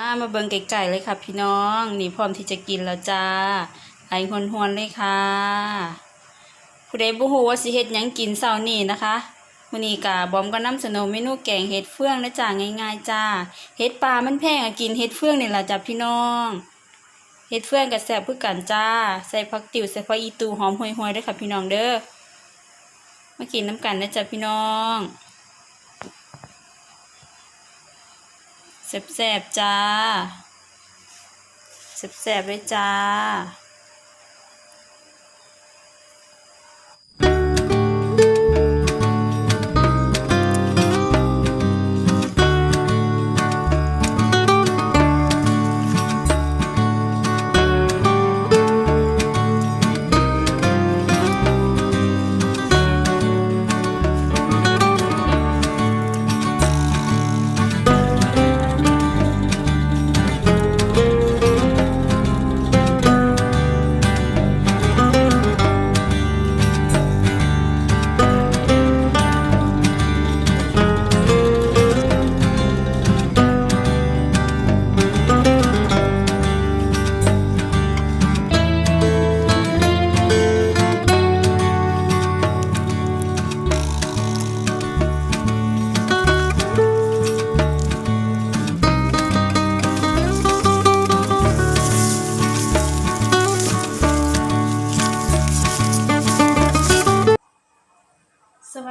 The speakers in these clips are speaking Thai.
ามาเบิ่งไก่ๆเลยค่ะพี่น้องนี่พร้อมที่จะกินแล้วจ้าไอหวนหวนๆเลยค่ะผู้ใดบ่ฮู้ว่าสิเฮ็ดหยังกินเช้านี้นะคะมื้อนี้ก็บอมก็นำเสนอเมนูแกงเห็ดเฟืองนะจ้าง่ายๆจ้าเห็ดปลามันแพงอะกินเห็ดเฟืองนี่ล่ะจ้าพี่น้องเห็ดเฟืองก็แซ่บคือกันจ้าใส่ผักติ๋วใส่ผักอีตูหอมห่วยๆเด้อค่ะพี่น้องเด้อมากินน้ำกันนะจ้าพี่น้อง แสบๆจ้าแสบๆเลยจ้า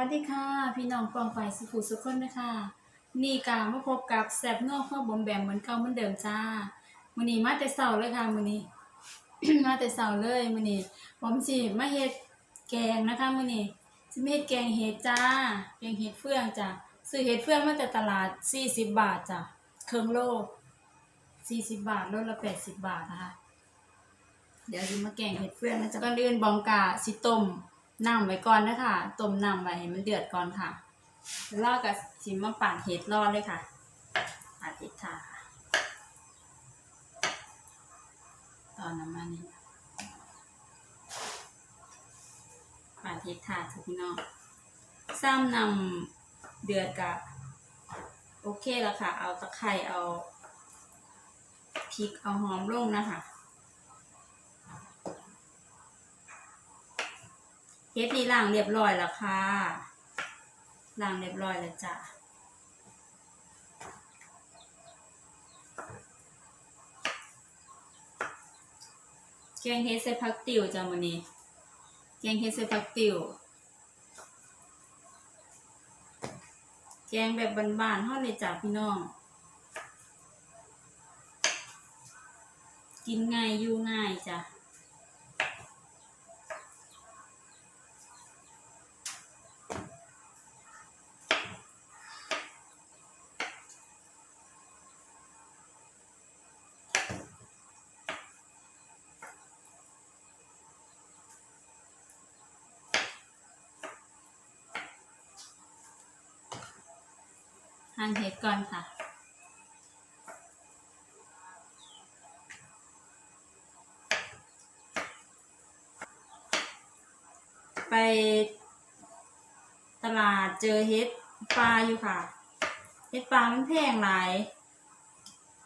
วัสดีค่ะ พี่น้องปองไปสุขุสุขคนนะคะนี่กามาพบกับแซบเนื้อข้าวบอมแบมเหมือนเก่าเหมือนเดิมจ้ามื้อนี้มาแต่เช้าเลยค่ะมื้อนี้ มาแต่เช้าเลยมื้อนี้ผมสิมาเฮ็ดแกงนะคะมื้อนี้สิมาเฮ็ดแกงเห็ดจ้า แกงเห็ดเฟืองจ้ะซื้อเห็ดเฟืองมาจากตลาด40บาทจ้ะครึ่งโล40บาทโลละ80บาทนะคะเดี๋ยวสิมาแกงเห็ดเฟืองนะจ๊ะก่อนอื่นบองกาสิต้ม น้ำไว้ก่อนนะคะต้มน้ำไว้ให้มันเดือดก่อนค่ะแล้วก็สิมมาปั่นเห็ดรอดเลยค่ะปั่นเห็ดค่ะตอนน้ำมันนี่ปั่นเห็ดค่ะทุกพี่น้องซ้ำนำเดือดกะโอเคแล้วค่ะ เอาตะไคร้เอาพริกเอาหอมลงนะคะ เฮ็ดนี่ล้างเรียบร้อยแล้วค่ะล้างเรียบร้อยแล้วจ้ะแกงเฮ็ดใส่ผักติ๋วจ้ะมื้อนี้แกงเฮ็ดใส่ผักติ๋วแกงแบบบานๆเฮาเลยจ้ะพี่น้อง กินง่ายอยู่ง่ายจ้ะ หั่นเห็ดก่อนค่ะไปตลาดเจอเห็ดปลาอยู่ค่ะเห็ดปลามันแพงหลาย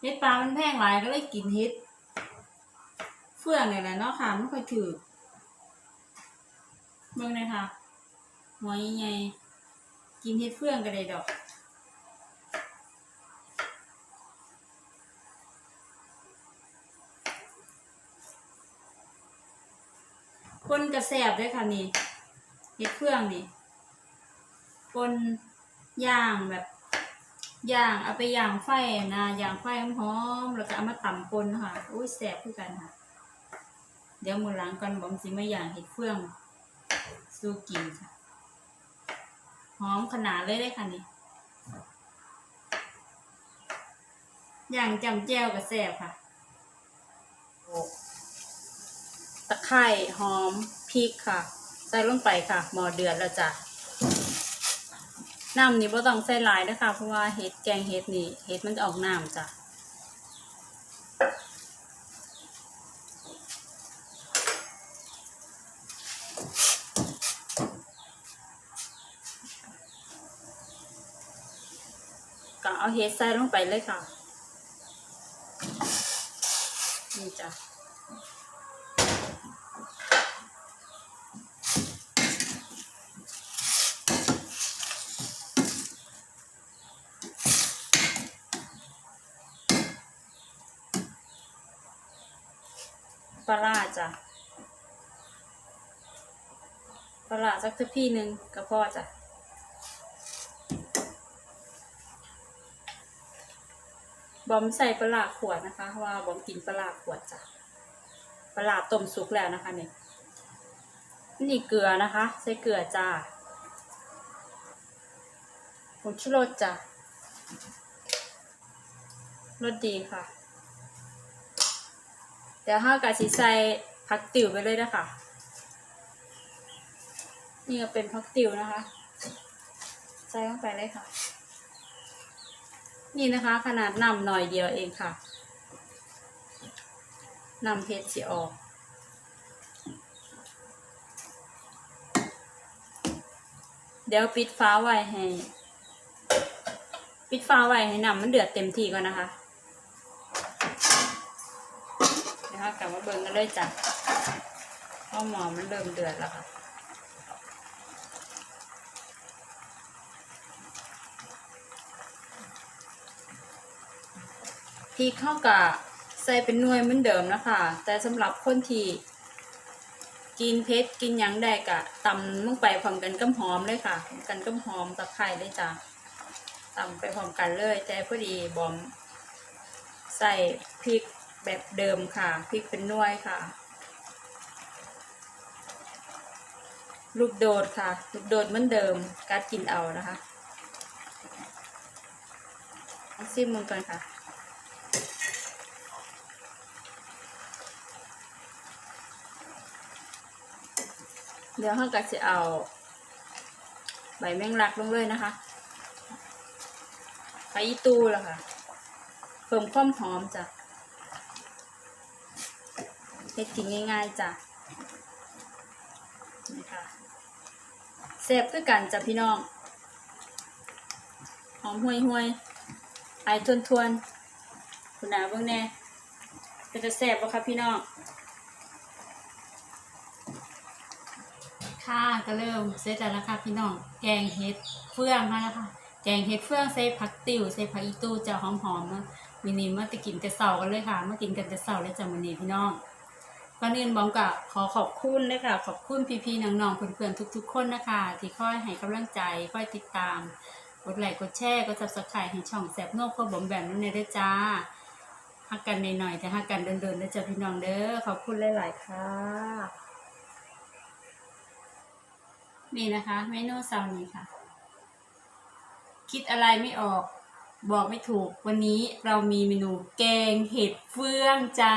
เห็ดปลามันแพงหลายก็เลยกินเห็ด เฟื่องเนี่ยแหละเนาะค่ะไม่ค่อยถือเบิ่งเลยค่ะหัวใหญ่กินเห็ดเฟื่องก็ได้ดอก นกระแสบด้วยค่ะนี่เห็ดเฟืองนี่คนย่างแบบย่างเอาไปย่างไฟนะย่างไฟหอมๆแล้วก็เอามาตำปนค่ะอุ้ยแสบคือกันค่ะ เดี๋ยวมือหล้างกันบอมสิมาย่างเห็ดเฟืองสู้กินค่ะหอมขนาดเลยเลยค่ะนี่ย่างจำแจ้วกับแสบค่ะ ตะไคร่หอมพริกค่ะ ใส่ลงไปค่ะ หม้อเดือดแล้วจ้ะน้ำนี่บ่ต้องใส่หลายนะคะเพราะว่าเห็ดแกงเห็ดนี่เห็ดมันจะออกน้ำจ้ะก็เอาเห็ดใส่ลงไปเลยค่ะ นี่จ้ะ ปลาร้าจ้ะปลาร้าสักทัพพี่หนึ่งก็พอจ้ะบอมใส่ปลาขวดนะคะ ว่าบอมกินปลาขวดจ้ะปลาร้าต้มสุกแล้วนะคะเนี่ยนี่เกลือนะคะ ใส่เกลือจ้าผงชูรสจ้ะรสดีค่ะ เดี๋ยวห้ากะสิใส่ผักติ๋วไปเลยนะคะ นี่ก็เป็นผักติ๋วนะคะ ใส่ลงไปเลยค่ะ นี่นะคะ ขนาดนำหน่อยเดียวเองค่ะนำเพชรสีออกเดี๋ยวปิดฟ้าไว้ให้ ปิดฟ้าไว้ให้น้ำมันเดือดเต็มที่ก่อนนะคะ เดี๋ยวเรากลับมาเบิ่งกันเลยจ้ะเพราะหมอมันเริ่มเดือดแล้วค่ะพริกเข้ากะใส่เป็นหน่วยเหมือนเดิมนะคะ แต่สำหรับคนที่กินเผ็ดกินยังได้กะตำลงไปพร้อมกันกับหอมเลยค่ะพร้อมกันกับหอมตะไคร้เลยจ้ะตำไปพร้อมกันเลยแต่พอดีบอม ใส่พริก แบบเดิมค่ะพริกเป็นน่วยค่ะ ลูกโดดค่ะ ลูกโดดเหมือนเดิมกัดกินเอานะคะซิมมึงก่อนค่ะเดี๋ยวเราก็จะเอา ใบแมงลักลงเลยนะคะไปตู้แล้วค่ะ เพิ่มความหอมจ้ะ เฮ็ดกินง่ายๆจ้ะนี่ค่ะแซ่บคือกันจ้ะพี่น้อง หอมห่วยห่วยๆไอทวนทวนๆคุณนาเบิ่งแน่เป็นจะแซ่บปะคะพี่น้อง ค่ะก็เริ่มเสร็จแล้วนะคะพี่น้อง แกงเห็ดเฟืองมาแล้วค่ะแกงเห็ดเฟืองใส่ผักติ๋วใส่ผักอีตู้จะหอมๆมามินีมาจะกินแต่เสากันเลยค่ะมากินกันแต่เสาเลยจ้ะมินีพี่น้อง ก่อนอื่นบอมก็ขอขอบคุณเลยค่ะ ขอบคุณพี่ๆน้องๆเพื่อนๆทุก ๆ คนนะคะ ที่คอยให้กำลังใจคอยติดตาม กดไลค์กดแชร์กดซับสไครต์ให้ช่องแสบโนกก็บอมแบบนั้นเลยเด้อจ้าฮักกันหน่อยๆแต่ฮักกันเดินๆนะจ๊ะพี่น้องเด้อขอบคุณหลายๆค่ะ นี่นะคะเมนูเซานี้ค่ะ คิดอะไรไม่ออกบอกไม่ถูก วันนี้เรามีเมนูแกงเห็ดเฟืองจ้า